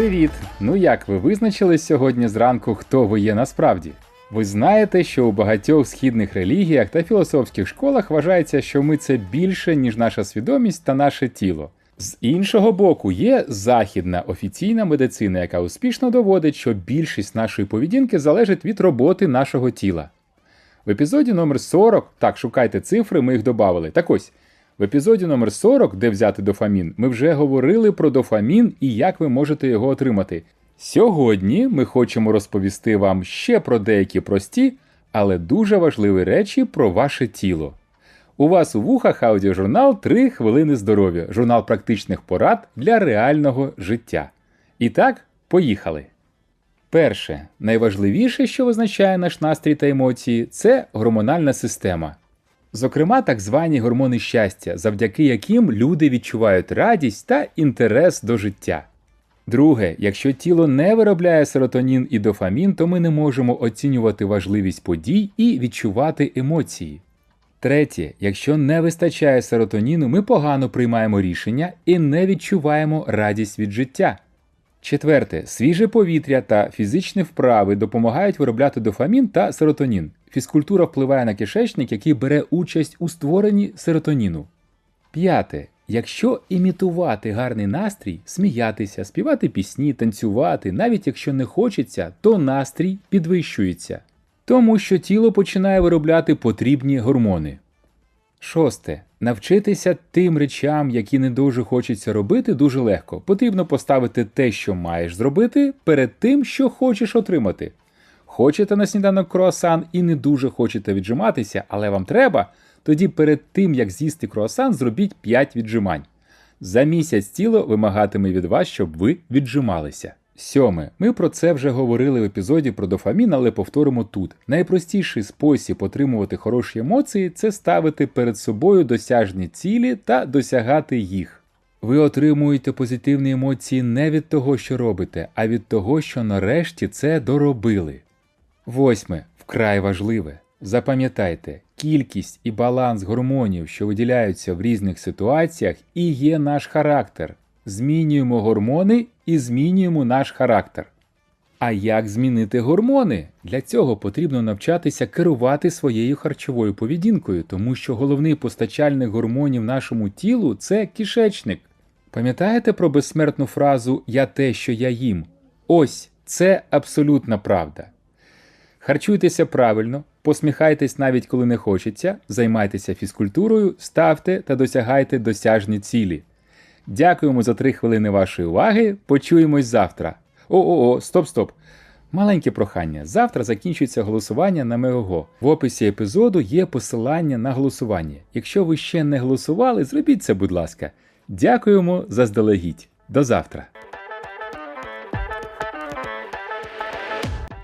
Привіт! Ну як ви визначили сьогодні зранку, хто ви є насправді? Ви знаєте, що у багатьох східних релігіях та філософських школах вважається, що ми це більше, ніж наша свідомість та наше тіло. З іншого боку, є західна офіційна медицина, яка успішно доводить, що більшість нашої поведінки залежить від роботи нашого тіла. В епізоді номер 40, так, шукайте цифри, ми їх додавали. Так ось, в епізоді номер 40, де взяти дофамін, ми вже говорили про дофамін і як ви можете його отримати. Сьогодні ми хочемо розповісти вам ще про деякі прості, але дуже важливі речі про ваше тіло. У вас у вухах аудіожурнал «3 хвилини здоров'я, журнал практичних порад для реального життя. І так, поїхали. Перше, найважливіше, що визначає наш настрій та емоції, це гормональна система. Зокрема, так звані гормони щастя, завдяки яким люди відчувають радість та інтерес до життя. Друге, якщо тіло не виробляє серотонін і дофамін, то ми не можемо оцінювати важливість подій і відчувати емоції. Третє, якщо не вистачає серотоніну, ми погано приймаємо рішення і не відчуваємо радість від життя. Четверте, свіже повітря та фізичні вправи допомагають виробляти дофамін та серотонін. Фізкультура впливає на кишечник, який бере участь у створенні серотоніну. П'яте. Якщо імітувати гарний настрій, сміятися, співати пісні, танцювати, навіть якщо не хочеться, то настрій підвищується, тому що тіло починає виробляти потрібні гормони. Шосте. Навчитися тим речам, які не дуже хочеться робити, дуже легко. Потрібно поставити те, що маєш зробити, перед тим, що хочеш отримати. Хочете на сніданок круасан і не дуже хочете віджиматися, але вам треба, тоді перед тим, як з'їсти круасан, зробіть 5 віджимань. За місяць тіло вимагатиме від вас, щоб ви віджималися. Сьоме. Ми про це вже говорили в епізоді про дофамін, але повторимо тут. Найпростіший спосіб отримувати хороші емоції це ставити перед собою досяжні цілі та досягати їх. Ви отримуєте позитивні емоції не від того, що робите, а від того, що нарешті це доробили. Восьме. Вкрай важливе. Запам'ятайте, кількість і баланс гормонів, що виділяються в різних ситуаціях, і є наш характер. Змінюємо гормони і змінюємо наш характер. А як змінити гормони? Для цього потрібно навчатися керувати своєю харчовою поведінкою, тому що головний постачальник гормонів нашому тілу це кишечник. Пам'ятаєте про безсмертну фразу Я те, що я їм? Ось це абсолютна правда. Харчуйтеся правильно, посміхайтесь навіть коли не хочеться, займайтеся фізкультурою, ставте та досягайте досяжні цілі. Дякуємо за три хвилини вашої уваги. Почуємось завтра. О-о-о, стоп, стоп. Маленьке прохання. Завтра закінчується голосування на Мегого. В описі епізоду є посилання на голосування. Якщо ви ще не голосували, зробіть це, будь ласка. Дякуємо заздалегідь. До завтра.